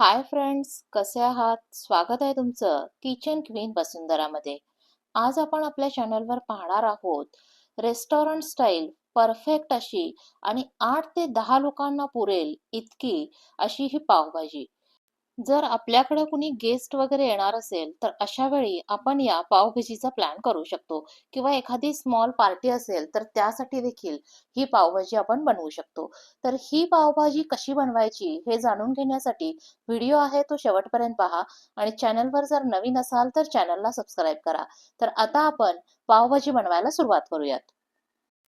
Hi friends कसे आहात? स्वागत आहे तुमचं किचन क्वीन वसुंधरामध्ये. आज आपण आपल्या चॅनलवर पाहणार आहोत रेस्टॉरंट स्टाईल परफेक्ट अशी आणि आठ ते दहा लोकांना पुरेल इतकी अशी ही पावभाजी. जर आपल्याकडे कुणी गेस्ट वगैरे येणार असेल तर अशा वेळी आपण या पावभाजीचा प्लॅन करू शकतो. किंवा एखादी स्मॉल पार्टी असेल तर त्यासाठी देखील ही पावभाजी आपण बनवू शकतो. तर ही पावभाजी कशी बनवायची हे जाणून घेण्यासाठी व्हिडिओ आहे तो शेवटपर्यंत पहा. आणि चॅनलवर जर नवीन असाल तर चॅनलला सबस्क्राईब करा. तर आता आपण पावभाजी बनवायला सुरुवात करूयात.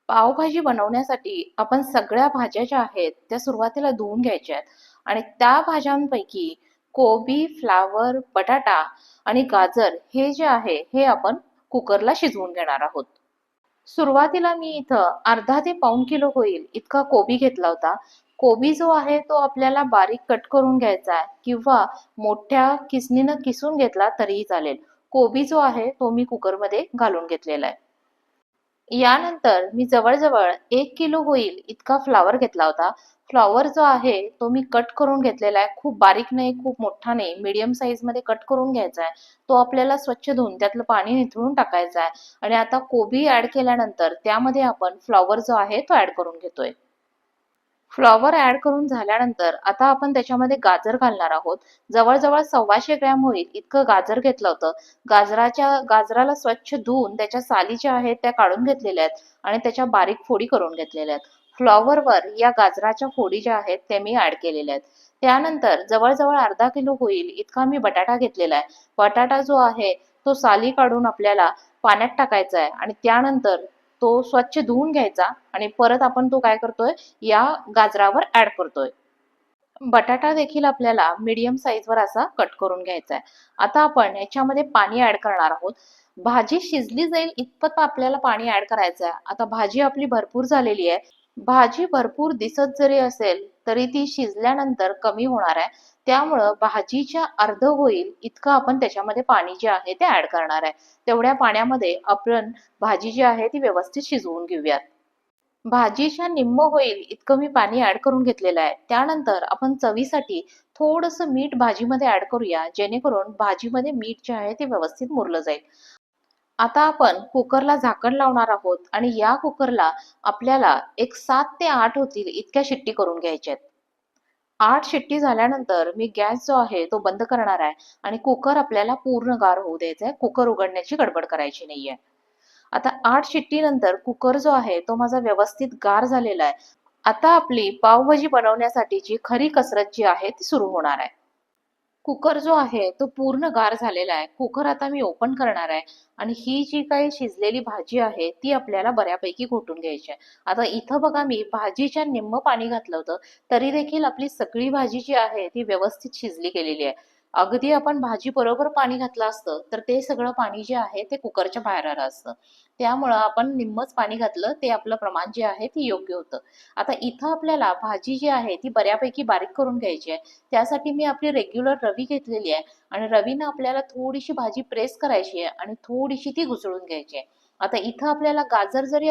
पावभाजी बनवण्यासाठी आपण सगळ्या भाज्या ज्या आहेत त्या सुरुवातीला धुवून घ्यायच्या आहेत. आणि त्या भाज्यांपैकी कोबी फ्लावर बटाटा आणि गाजर हे जे आहे हे आपण कुकरला शिजवून घेणार आहोत. सुरुवातीला मी इथं अर्धा ते पाऊन किलो होईल इतका कोबी घेतला होता. कोबी जो आहे तो आपल्याला बारीक कट करून घ्यायचा आहे किंवा मोठ्या किसनीनं किसून घेतला तरीही चालेल. कोबी जो आहे तो मी कुकरमध्ये घालून घेतलेला आहे. यानंतर मी जवळजवळ एक किलो होईल इतका फ्लावर घेतला होता. फ्लॉवर जो आहे तो मी कट करून घेतलेला आहे. खूप बारीक नाही खूप मोठा नाही. मीडियममध्ये कट करून घ्यायचा आहे. तो आपल्याला स्वच्छ धुवून त्यातलं पाणी निथळून टाकायचं आहे. आणि आता कोबी ऍड केल्यानंतर त्यामध्ये आपण फ्लॉवर जो आहे तो ऍड करून घेतोय. फ्लॉवर ऍड करून झाल्यानंतर आता आपण त्याच्यामध्ये गाजर घालणार आहोत. जवळजवळ सव्वाशे ग्रॅम होईल इतकं गाजर घेतलं होतं. गाजराच्या गाजराला स्वच्छ धुवून त्याच्या साली ज्या आहेत त्या काढून घेतलेल्या आहेत आणि त्याच्या बारीक फोडी करून घेतलेल्या आहेत. फ्लॉवरवर या गाजराच्या फोडी ज्या आहेत त्या मी ऍड केलेल्या आहेत. त्यानंतर जवळजवळ अर्धा किलो होईल इतका मी बटाटा घेतलेला आहे. बटाटा जो आहे तो साली काढून आपल्याला पाण्यात टाकायचा आहे आणि त्यानंतर तो स्वच्छ धुवून घ्यायचा आणि परत आपण तो काय करतोय या गाजरावर ऍड करतोय. बटाटा देखील आपल्याला मिडियम साईजवर असा कट करून घ्यायचा आहे आता आपण याच्यामध्ये पाणी ऍड करणार आहोत. भाजी शिजली जाईल इतपत आपल्याला पाणी ऍड करायचं आहे आता भाजी आपली भरपूर झालेली आहे. भाजी भरपूर दिसत जरी असेल तरी ती शिजल्यानंतर कमी होणार आहे त्यामुळं भाजीच्या अर्ध होईल इतकं आपण त्याच्यामध्ये पाणी जे आहे ते ऍड करणार आहे. तेवढ्या पाण्यामध्ये आपण भाजी जी आहे ती व्यवस्थित शिजवून घेऊयात. भाजीच्या निम्म होईल इतकं मी पाणी ऍड करून घेतलेलं आहे. त्यानंतर आपण चवीसाठी थोडस मीठ भाजीमध्ये ऍड करूया जेणेकरून भाजीमध्ये मीठ जे आहे ते व्यवस्थित मुरलं जाईल. आता आपण कुकरला झाकण लावणार आहोत आणि या कुकरला आपल्याला एक सात ते आठ होतील इतक्या शिट्टी करून घ्यायच्या आहेत. आठ शिट्टी झाल्यानंतर मी गॅस जो आहे तो बंद करणार आहे आणि कुकर आपल्याला पूर्ण गार होऊ द्यायचा आहे कुकर उघडण्याची गडबड करायची नाहीये. आता आठ शिट्टी नंतर कुकर जो आहे तो माझा व्यवस्थित गार झालेला आहे. आता आपली पावभाजी बनवण्यासाठीची खरी कसरत जी आहे ती सुरू होणार आहे. कुकर जो आहे तो पूर्ण गार झालेला आहे. कुकर आता मी ओपन करणार आहे. आणि ही जी काही शिजलेली भाजी आहे ती आपल्याला बऱ्यापैकी घोटून घ्यायची आहे. आता इथं बघा मी भाजीच्या निम्म पाणी घातलं होतं तरी देखील आपली सगळी भाजी जी आहे ती व्यवस्थित शिजली गेलेली आहे. अगदी आपण भाजी बरोबर पाणी घातलं असतं तर ते सगळं पाणी जे आहे ते कुकरच्या बाहेर आलं असतं. त्यामुळं आपण निम्मच पाणी घातलं ते आपलं प्रमाण जे आहे ते योग्य होतं. आता इथं आपल्याला भाजी जी आहे ती बऱ्यापैकी बारीक करून घ्यायची आहे. त्यासाठी मी आपली रेग्युलर रवी घेतलेली आहे आणि रवीनं आपल्याला थोडीशी भाजी प्रेस करायची आहे आणि थोडीशी ती घुसळून घ्यायची आहे. आता इथं आपल्याला गाजर जरी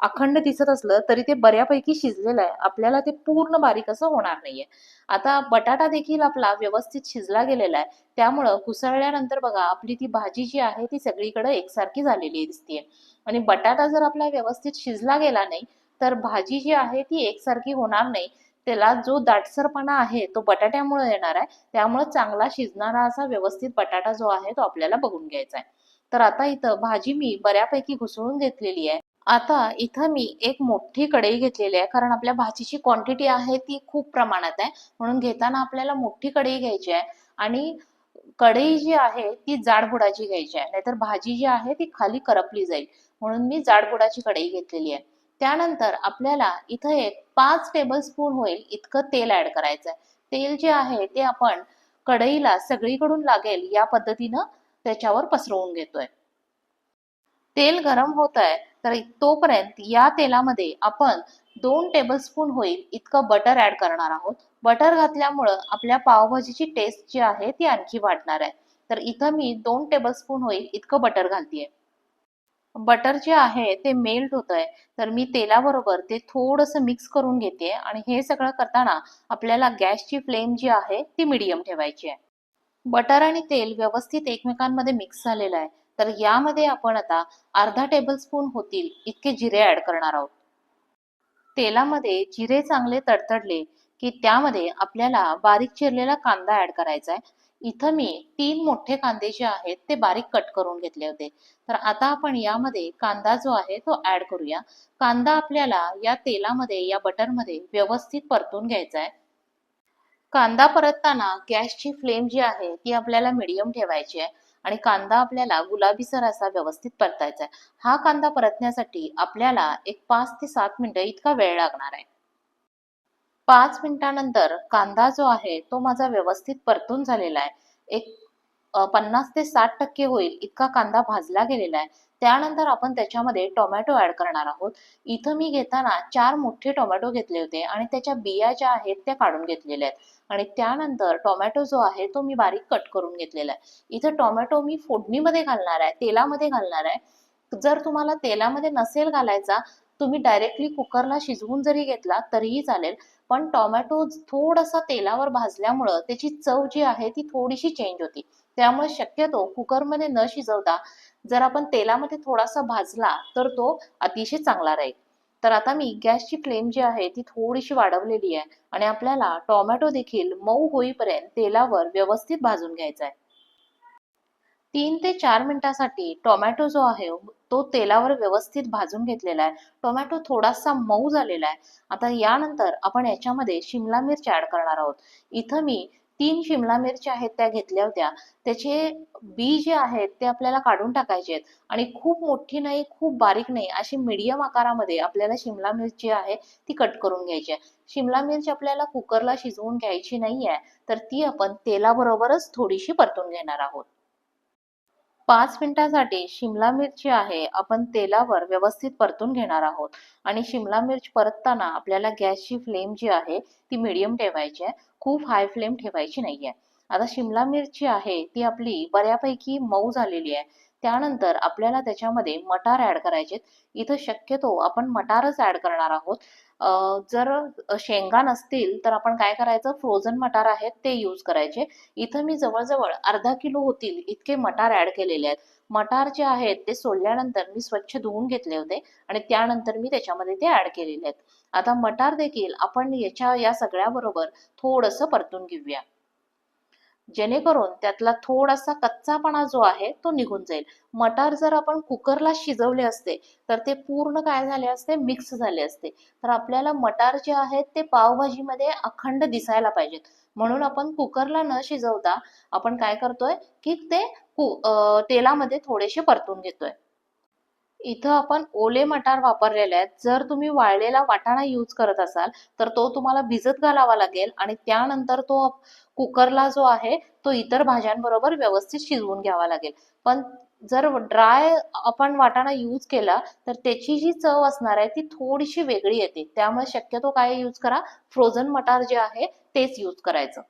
अखंड दिसत असलं तरी ते बऱ्यापैकी शिजलेलं आहे. आपल्याला ते पूर्ण बारीक असं होणार नाहीये. आता बटाटा देखील आपला व्यवस्थित शिजला गेलेला आहे. त्यामुळं घुसळल्यानंतर बघा आपली ती भाजी जी आहे ती सगळीकडे एकसारखी झालेली दिसतीये. आणि बटाटा जर आपला व्यवस्थित शिजला गेला नाही तर भाजी जी आहे ती एकसारखी होणार नाही. त्याला जो दाटसरपणा आहे तो बटाट्यामुळे येणार आहे. त्यामुळे चांगला शिजणारा असा व्यवस्थित बटाटा जो आहे तो आपल्याला बघून घ्यायचा आहे. तर आता इथं भाजी मी बऱ्यापैकी घुसळून घेतलेली आहे. आता इथं मी एक मोठी कढई घेतलेली आहे कारण आपल्या भाजीची क्वांटिटी आहे ती खूप प्रमाणात आहे. म्हणून घेताना आपल्याला मोठी कढई घ्यायची आहे आणि कढई जी आहे ती जाडबुडाची घ्यायची आहे. नाहीतर भाजी जी आहे ती खाली करपली जाईल. म्हणून मी जाडबुडाची कढई घेतलेली आहे. त्यानंतर आपल्याला इथं एक पाच टेबल स्पून होईल इतकं तेल ऍड करायचं आहे. तेल जे आहे ते आपण कढईला सगळीकडून लागेल या पद्धतीनं त्याच्यावर पसरवून घेतोय. तेल गरम होत आहे तर तोपर्यंत या तेलामध्ये आपण दोन टेबलस्पून होईल इतकं बटर ऍड करणार आहोत. बटर घातल्यामुळं आपल्या पावभाजीची टेस्ट जी आहे ती आणखी वाढणार आहे. तर इथं मी दोन टेबलस्पून होईल इतकं बटर घालतेय. बटर जे आहे ते मेल्ट होतंय तर मी तेलाबरोबर ते थोडंसं मिक्स करून घेते आणि हे सगळं करताना आपल्याला गॅसची फ्लेम जी आहे ती मिडियम ठेवायची आहे. बटर आणि तेल व्यवस्थित एकमेकांमध्ये मिक्स झालेलं आहे. तर यामध्ये आपण आता अर्धा टेबलस्पून होतील इतके जिरे ऍड करणार आहोत. तेलामध्ये जिरे चांगले तडतडले की त्यामध्ये आपल्याला बारीक चिरलेला कांदा ऍड करायचा आहे. इथं मी तीन मोठे कांदे जे आहेत ते बारीक कट करून घेतले होते. तर आता आपण यामध्ये कांदा जो आहे तो ऍड करूया. कांदा आपल्याला या तेलामध्ये या बटरमध्ये व्यवस्थित परतून घ्यायचा आहे. कांदा परतताना गॅसची फ्लेम जी आहे ती आपल्याला मिडियम ठेवायची आहे आणि कांदा आपल्याला गुलाबीसर असा व्यवस्थित परतायचा आहे. हा कांदा परतण्यासाठी आपल्याला एक पाच ते सात मिनिटं इतका वेळ लागणार आहे. पाच मिनिटानंतर कांदा जो आहे तो माझा व्यवस्थित परतून झालेला आहे. एक पन्नास ते साठ टक्के होईल इतका कांदा भाजला गेलेला आहे. त्यानंतर आपण त्याच्यामध्ये टोमॅटो ऍड करणार आहोत. इथं मी घेताना चार मोठे टोमॅटो घेतले होते आणि त्याच्या बिया ज्या आहेत त्या काढून घेतलेल्या आहेत. आणि त्यानंतर टोमॅटो जो आहे तो मी बारीक कट करून घेतलेला आहे. इथं टोमॅटो मी फोडणीमध्ये घालणार आहे तेलामध्ये घालणार आहे. जर तुम्हाला तेलामध्ये नसेल घालायचा तुम्ही डायरेक्टली कुकरला शिजवून जरी घेतला तरीही चालेल. पण टोमॅटो थोडासा तेलावर भाजल्यामुळं त्याची चव जी आहे ती थोडीशी चेंज होती. त्यामुळे शक्यतो कुकरमध्ये न शिजवता जर आपण तेलामध्ये थोडासा भाजला तर तो अतिशय चांगला राहील. तर आता मी गॅसची फ्लेम जी आहे ती थोडीशी वाढवलेली आहे आणि आपल्याला टोमॅटो देखील मऊ होईपर्यंत तेलावर व्यवस्थित भाजून घ्यायचा आहे. तीन ते चार मिनिटासाठी टोमॅटो जो आहे तो तेलावर व्यवस्थित भाजून घेतलेला आहे. टोमॅटो थोडासा मऊ झालेला आहे. आता यानंतर आपण याच्यामध्ये शिमला मिरची ऍड करणार आहोत. इथं मी तीन शिमला मिरच्या आहेत त्या घेतल्या होत्या. त्याचे बी जे आहेत ते आपल्याला काढून टाकायचे आहेत. आणि खूप मोठी नाही खूप बारीक नाही अशी मीडियम आकारामध्ये आपल्याला शिमला मिरची आहे ती कट करून घ्यायची आहे. शिमला मिरची आपल्याला कुकरला शिजवून घ्यायची नाही आहे तर ती आपण तेलाबरोबरच थोडीशी परतून घेणार आहोत. पाच मिनिटांसाठी शिमला मिरची आहे आपण तेलावर व्यवस्थित परतून घेणार आहोत. आणि शिमला मिरच परतताना आपल्याला गॅसची फ्लेम जी आहे ती मिडियम ठेवायची आहे. खूप हाय फ्लेम ठेवायची नाहीये. आता शिमला मिरची आहे ती आपली बऱ्यापैकी मऊ झालेली आहे. त्यानंतर आपल्याला त्याच्यामध्ये मटार ऍड करायचे इथं शक्यतो आपण मटारच ऍड करणार आहोत. जर शेंगा नसतील तर आपण काय करायचं? फ्रोझन मटार आहेत ते यूज करायचे. इथं मी जवळजवळ अर्धा किलो होतील इतके मटार ऍड केलेले आहेत. मटार जे आहेत ते सोडल्यानंतर मी स्वच्छ धुवून घेतले होते आणि त्यानंतर मी त्याच्यामध्ये ते ऍड केलेले आहेत. आता मटार देखील आपण याच्या या सगळ्याबरोबर थोडस परतून घेऊया. जेणेकरून त्यातला थोडासा कच्चापणा जो आहे तो निघून जाईल. मटार जर आपण कुकरला शिजवले असते तर ते पूर्ण काय झाले असते? मिक्स झाले असते. तर आपल्याला मटार जे आहेत ते पावभाजीमध्ये अखंड दिसायला पाहिजेत. म्हणून आपण कुकरला न शिजवता आपण काय करतोय? की ते तेलामध्ये थोडेसे परतून घेतोय. इथं आपण ओले मटार वापरलेले आहेत. जर तुम्ही वाळलेला वाटाणा यूज करत असाल तर तो तुम्हाला भिजत घालावा लागेल आणि त्यानंतर तो कुकरला जो आहे तो इतर भाज्यांबरोबर व्यवस्थित शिजवून घ्यावा लागेल. पण जर ड्राय आपण वाटाणा यूज केला तर त्याची जी चव असणार आहे ती थोडीशी वेगळी येते. त्यामुळे शक्यतो काय यूज करा? फ्रोझन मटार जे आहे तेच यूज करायचं.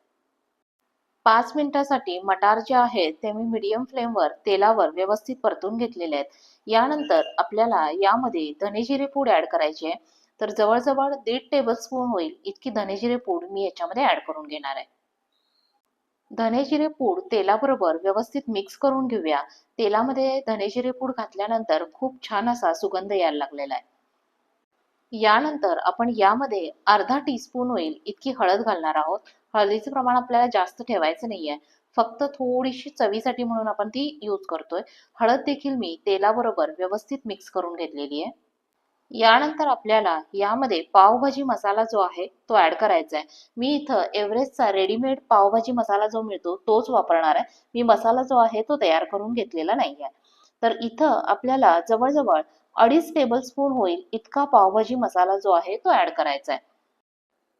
पाच मिनिटासाठी मटार जे आहेत ते मी मिडियम फ्लेमवर तेलावर व्यवस्थित परतून घेतलेले आहेत. यानंतर आपल्याला यामध्ये धनेजिरे पूड ऍड करायचे तर जवळजवळ दीड टेबल स्पून होईल इतकी धनेजिरे पूड मी याच्यामध्ये ऍड करून घेणार आहे. धनेजिरे पूड तेलाबरोबर व्यवस्थित मिक्स करून घेऊया. तेलामध्ये धनेजिरे पूड घातल्यानंतर खूप छान असा सुगंध यायला लागलेला आहे. यानंतर आपण यामध्ये अर्धा टीस्पून होईल इतकी हळद घालणार आहोत. हळदीचं प्रमाण आपल्याला जास्त ठेवायचं नाहीये. फक्त थोडीशी चवीसाठी म्हणून आपण ती यूज करतोय. हळद देखील मी तेलाबरोबर व्यवस्थित मिक्स करून घेतलेली आहे. यानंतर आपल्याला यामध्ये पावभाजी मसाला जो आहे तो ऍड करायचा आहे मी इथं एव्हरेस्टचा रेडीमेड पावभाजी मसाला जो मिळतो तोच वापरणार आहे. मी मसाला जो आहे तो तयार करून घेतलेला नाही आहे तर इथं आपल्याला जवळजवळ अडीच टेबल स्पून होईल इतका पावभाजी मसाला जो आहे तो ऍड करायचा आहे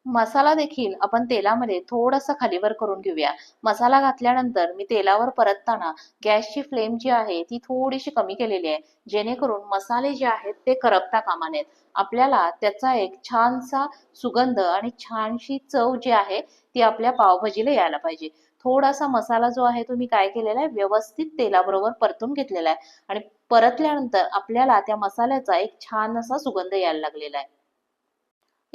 मसाला देखील आपण तेलामध्ये थोडस खालीवर करून घेऊया. मसाला घातल्यानंतर मी तेलावर परतताना गॅसची फ्लेम जी आहे ती थोडीशी कमी केलेली आहे. जेणेकरून मसाले जे आहेत ते करपता कामा नयेत. आपल्याला त्याचा एक छानसा सुगंध आणि छानशी चव जी आहे ती आपल्या पावभाजीला यायला पाहिजे. थोडासा मसाला जो आहे तो मी काय केलेला आहे? व्यवस्थित तेलाबरोबर परतून घेतलेला आहे. आणि परतल्यानंतर आपल्याला त्या मसाल्याचा एक छान असा सुगंध यायला लागलेला आहे.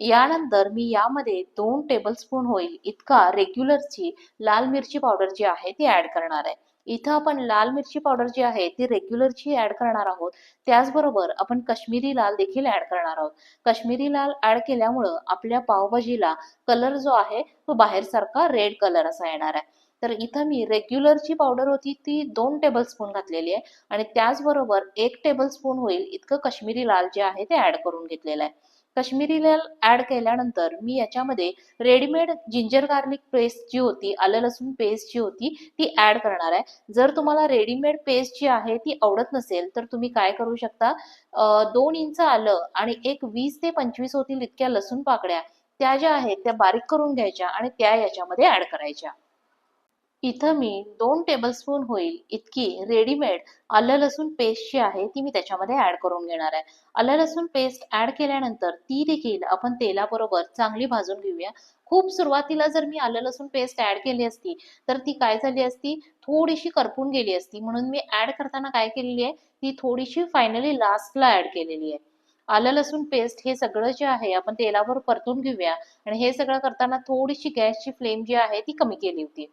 यानंतर मी यामध्ये दोन टेबलस्पून होईल इतका रेग्युलरची लाल मिरची पावडर जी आहे ती ऍड करणार आहे. इथं आपण लाल मिरची पावडर जी आहे ती रेग्युलरची ऍड करणार आहोत. त्याचबरोबर आपण कश्मीरी लाल देखील ऍड करणार आहोत. कश्मीरी लाल ऍड केल्यामुळं आपल्या पावभाजीला कलर जो आहे तो बाहेर सारखा रेड कलर असा येणार आहे. तर इथं मी रेग्युलरची पावडर होती ती दोन टेबलस्पून घातलेली आहे. आणि त्याचबरोबर एक टेबलस्पून होईल इतकं कश्मीरी लाल जे आहे ते ऍड करून घेतलेलं आहे. कश्मीरी लाल ऍड केल्यानंतर मी याच्यामध्ये रेडीमेड जिंजर गार्लिक पेस्ट जी होती आलं लसूण पेस्ट जी होती ती ऍड करणार आहे. जर तुम्हाला रेडीमेड पेस्ट जी आहे ती आवडत नसेल तर तुम्ही काय करू शकता? दोन इंच आलं आणि एक वीस ते पंचवीस होतील इतक्या लसूण पाकड्या त्या ज्या आहेत त्या बारीक करून घ्यायच्या आणि त्या याच्यामध्ये ऍड करायच्या. इथं मी दोन टेबलस्पून होईल इतकी रेडीमेड आलं लसूण पेस्ट जी आहे ती मी त्याच्यामध्ये ऍड करून घेणार आहे. आलं लसूण पेस्ट ऍड केल्यानंतर ती देखील आपण तेलाबरोबर चांगली भाजून घेऊया. खूप सुरुवातीला जर मी आलं लसूण पेस्ट ऍड केली असती तर ती काय झाली असती? थोडीशी करपून गेली असती. म्हणून मी ऍड करताना काय केलेली आहे? ती थोडीशी फायनली लास्टला ऍड केलेली आहे. आलं लसूण पेस्ट हे सगळं जे आहे आपण तेलावर परतून घेऊया. आणि हे सगळं करताना थोडीशी गॅसची फ्लेम जी आहे ती कमी केली होती.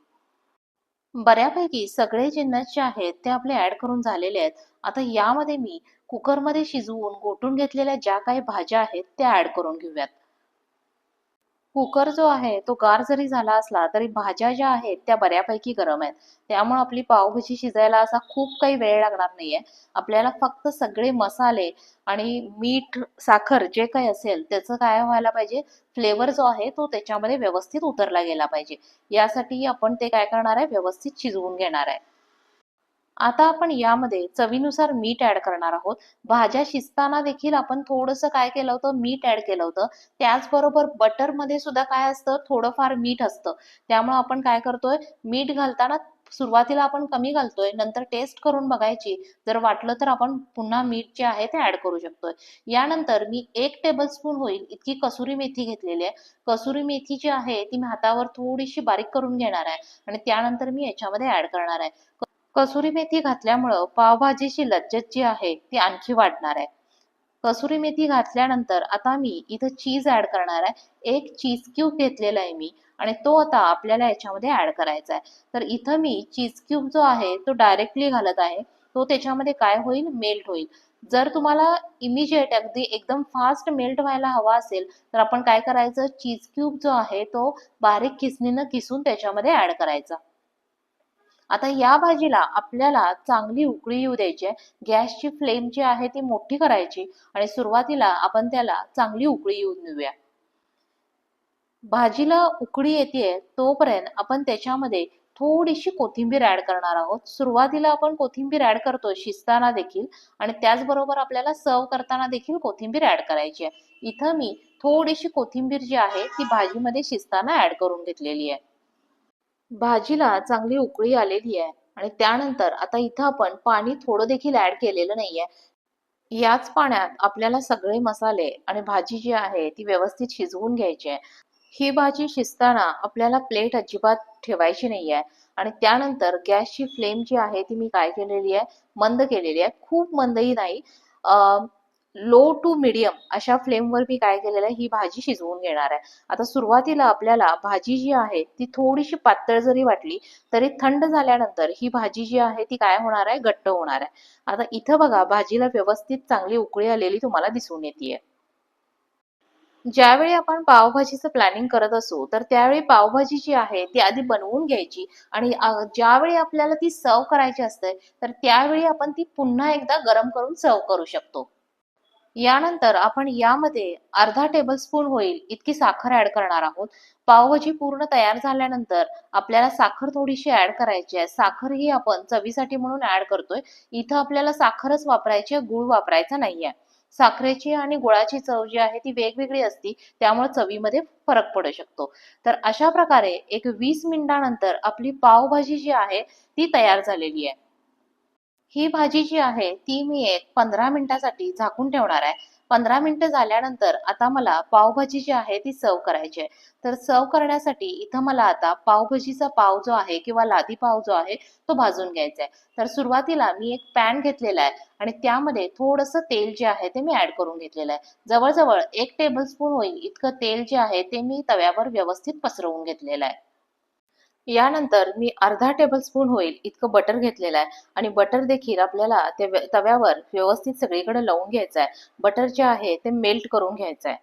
बऱ्यापैकी सगळे जिन्नस जे आहेत ते आपले ऍड करून झालेले आहेत. आता यामध्ये मी कुकरमध्ये शिजवून गोटून घेतलेल्या ज्या काही भाज्या आहेत त्या ऍड करून घेऊयात. कुकर जो आहे तो गार जरी झाला असला तरी भाज्या ज्या आहेत त्या बऱ्यापैकी गरम आहेत. त्यामुळे आपली पावभाजी शिजायला असा खूप काही वेळ लागणार नाहीये. आपल्याला फक्त सगळे मसाले आणि मीठ साखर जे काही असेल त्याचं काय व्हायला पाहिजे? फ्लेवर जो आहे तो त्याच्यामध्ये व्यवस्थित उतरला गेला पाहिजे. यासाठी आपण ते काय करणार आहे? व्यवस्थित शिजवून घेणार आहे. आता आपण यामध्ये चवीनुसार मीठ ऍड करणार आहोत. भाज्या शिजताना देखील आपण थोडस काय केलं होतं? मीठ ऍड केलं होतं. त्याचबरोबर बटरमध्ये सुद्धा काय असतं? थोडंफार मीठ असतं. त्यामुळे आपण काय करतोय? मीठ घालताना सुरुवातीला आपण कमी घालतोय. नंतर टेस्ट करून बघायची. जर वाटलं तर आपण पुन्हा मीठ जे आहे ते ऍड करू शकतोय. यानंतर मी एक टेबलस्पून होईल. इतकी कसुरी मेथी घेतलेली आहे. कसुरी मेथी जी आहे ती मी हातावर थोडीशी बारीक करून घेणार आहे. आणि त्यानंतर मी याच्यामध्ये ऍड करणार आहे. कसुरी मेथी घातल्यामुळं पावभाजीची लज्जत जी आहे ती आणखी वाढणार आहे. कसुरी मेथी घातल्यानंतर आता मी इथं चीज ऍड करणार आहे. एक चीज क्यूब घेतलेला आहे मी आणि तो आता आपल्याला याच्यामध्ये ऍड करायचा आहे. तर इथं मी चीज क्यूब जो आहे तो डायरेक्टली घालत आहे. तो त्याच्यामध्ये काय होईल? मेल्ट होईल. जर तुम्हाला इमिजिएट अगदी एकदम फास्ट मेल्ट व्हायला हवा असेल तर आपण काय करायचं? चीज क्यूब जो आहे तो बारीक किसणीनं किसून त्याच्यामध्ये ऍड करायचा. आता या भाजीला आपल्याला चांगली उकळी येऊ द्यायची आहे. गॅसची फ्लेम जी आहे ती मोठी करायची आणि सुरुवातीला आपण त्याला चांगली उकळी येऊन देऊया भाजीला उकळी येते तोपर्यंत आपण त्याच्यामध्ये थोडीशी कोथिंबीर ऍड करणार आहोत. सुरुवातीला आपण कोथिंबीर ऍड करतो शिजताना देखील आणि त्याचबरोबर आपल्याला सर्व करताना देखील कोथिंबीर ऍड करायची आहे. इथं मी थोडीशी कोथिंबीर जी आहे ती भाजीमध्ये शिजताना ऍड करून घेतलेली आहे. भाजीला चांगली उकळी आलेली आहे. आणि त्यानंतर आता इथं आपण पाणी थोडं देखील ऍड केलेलं नाहीये. याच पाण्यात आपल्याला सगळे मसाले आणि भाजी जी आहे ती व्यवस्थित शिजवून घ्यायची आहे. ही भाजी शिजताना आपल्याला प्लेट अजिबात ठेवायची नाही आहे आणि त्यानंतर गॅसची फ्लेम जी आहे ती मी काय केलेली आहे? मंद केलेली आहे. खूप मंदही नाही. लो टू मिडियम अशा फ्लेमवर मी काय केलेलं आहे? ही भाजी शिजवून घेणार आहे. आता सुरुवातीला आपल्याला भाजी जी आहे ती थोडीशी पातळ जरी वाटली तरी थंड झाल्यानंतर ही भाजी जी आहे ती काय होणार आहे? घट्ट होणार आहे. आता इथं बघा भाजीला व्यवस्थित चांगली उकळी आलेली तुम्हाला दिसून येते ज्यावेळी आपण पावभाजीचं प्लॅनिंग करत असू तर त्यावेळी पावभाजी जी आहे ती आधी बनवून घ्यायची आणि ज्यावेळी आपल्याला ती सर्व करायची असते तर त्यावेळी आपण ती पुन्हा एकदा गरम करून सर्व करू शकतो. यानंतर आपण यामध्ये अर्धा टेबलस्पून होईल इतकी साखर ऍड करणार आहोत. पावभाजी पूर्ण तयार झाल्यानंतर आपल्याला साखर थोडीशी ऍड करायची आहे. साखर ही आपण चवीसाठी म्हणून ऍड करतोय. इथं आपल्याला साखरच वापरायची आहे गुळ वापरायचा नाहीये साखरेची आणि गुळाची चव जी आहे ती वेगवेगळी असती त्यामुळे चवीमध्ये फरक पडू शकतो. तर अशा प्रकारे एक वीस मिनिटानंतर आपली पावभाजी जी आहे ती तयार झालेली आहे. ही भाजी जी आहे ती मी एक पंधरा मिनिटासाठी झाकून ठेवणार आहे. पंधरा मिनिटं झाल्यानंतर आता मला पावभाजी जी आहे ती सर्व करायची आहे. तर सर्व करण्यासाठी इथं मला आता पावभाजीचा पाव जो आहे किंवा लादी पाव जो आहे तो भाजून घ्यायचा आहे. तर सुरुवातीला मी एक पॅन घेतलेला आहे आणि त्यामध्ये थोडंसं तेल जे आहे ते मी ऍड करून घेतलेलं आहे. जवळजवळ एक टेबलस्पून होईल इतकं तेल जे आहे ते मी तव्यावर व्यवस्थित पसरवून घेतलेलं आहे. यानंतर मी अर्धा टेबलस्पून होईल इतकं बटर घेतलेलं आहे. आणि बटर देखील आपल्याला ते तव्यावर व्यवस्थित सगळीकडे लावून घ्यायचं आहे. बटर जे आहे ते मेल्ट करून घ्यायचं आहे.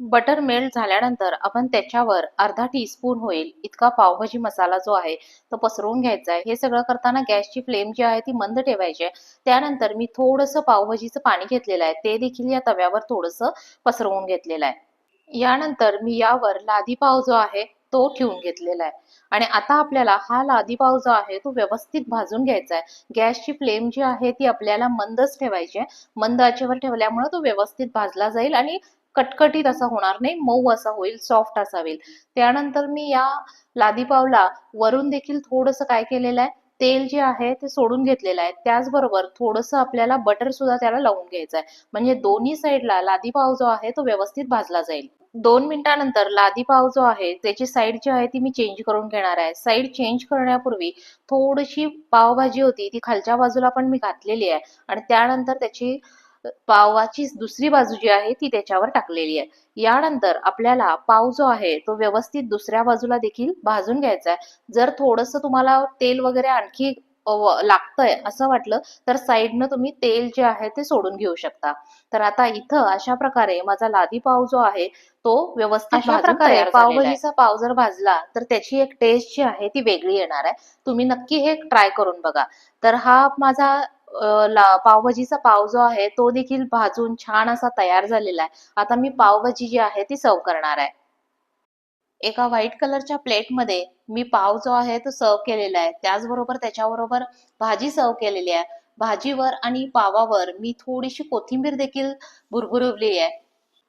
बटर मेल्ट झाल्यानंतर आपण त्याच्यावर अर्धा टीस्पून होईल इतका पावभाजी मसाला जो आहे तो पसरवून घ्यायचा आहे. हे सगळं करताना गॅसची फ्लेम जी आहे ती मंद ठेवायची आहे. त्यानंतर मी थोडंसं पावभाजीचं पाणी घेतलेलं आहे. ते देखील या तव्यावर थोडंसं पसरवून घेतलेलं आहे. यानंतर मी यावर लादी पाव जो आहे तो ठेवून घेतलेला आहे. आणि आता आपल्याला हा लादी पाव जो आहे तो व्यवस्थित भाजून घ्यायचा आहे. गॅसची फ्लेम जी आहे ती आपल्याला मंदच ठेवायची आहे. मंद आचेवर ठेवल्यामुळे तो व्यवस्थित भाजला जाईल आणि कटकटीत असा होणार नाही मऊ असा होईल सॉफ्ट असा होईल. त्यानंतर मी या लादीपावला वरून देखील थोडंसं काय केलेलं आहे तेल जे आहे ते सोडून घेतलेलं आहे. त्याचबरोबर थोडंसं आपल्याला बटर सुद्धा त्याला लावून घ्यायचं आहे. म्हणजे दोन्ही साईडला लादीपाव जो आहे तो व्यवस्थित भाजला जाईल. दोन मिनिटानंतर लादी पाव जो आहे त्याची साईड जी आहे ती मी चेंज करून घेणार आहे. साईड चेंज करण्यापूर्वी थोडीशी पावभाजी होती ती खालच्या बाजूला पण मी घातलेली आहे. आणि त्यानंतर त्याची पावाची दुसरी बाजू जी आहे ती त्याच्यावर टाकलेली आहे. यानंतर आपल्याला पाव जो आहे तो व्यवस्थित दुसऱ्या बाजूला देखील भाजून घ्यायचा आहे. जर थोडस तुम्हाला तेल वगैरे आणखी लागतंय असं वाटलं तर साईडनं तुम्ही तेल जे आहे ते सोडून घेऊ शकता. तर आता इथं अशा प्रकारे माझा लादी पाव जो आहे तो व्यवस्थित प्रकारे पावभाजीचा पाव जर भाजला तर त्याची एक टेस्ट जी आहे ती वेगळी येणार आहे. तुम्ही नक्की हे ट्राय करून बघा. तर हा माझा पावभाजीचा पाव जो आहे तो देखील भाजून छान असा तयार झालेला आहे. आता मी पावभाजी जी आहे ती सर्व करणार आहे. एका व्हाईट कलरच्या प्लेटमध्ये मी पाव जो आहे तो सर्व केलेला आहे. त्याचबरोबर त्याच्याबरोबर भाजी सर्व केलेली आहे. भाजीवर आणि पावावर मी थोडीशी कोथिंबीर देखील भुरभुरवली आहे.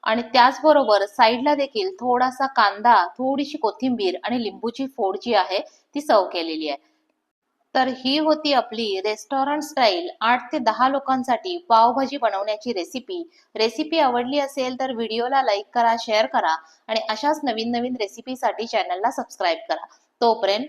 आणि त्याचबरोबर साईडला देखील थोडासा कांदा थोडीशी कोथिंबीर आणि लिंबूची फोड जी आहे ती सर्व केलेली आहे. तर ही होती आपली रेस्टॉरंट स्टाईल आठ ते दहा लोकांसाठी पावभाजी बनवण्याची रेसिपी रेसिपी आवडली असेल तर व्हिडिओला लाईक करा शेअर करा आणि अशाच नवीन नवीन रेसिपीसाठी चॅनलला सबस्क्राईब करा. तोपर्यंत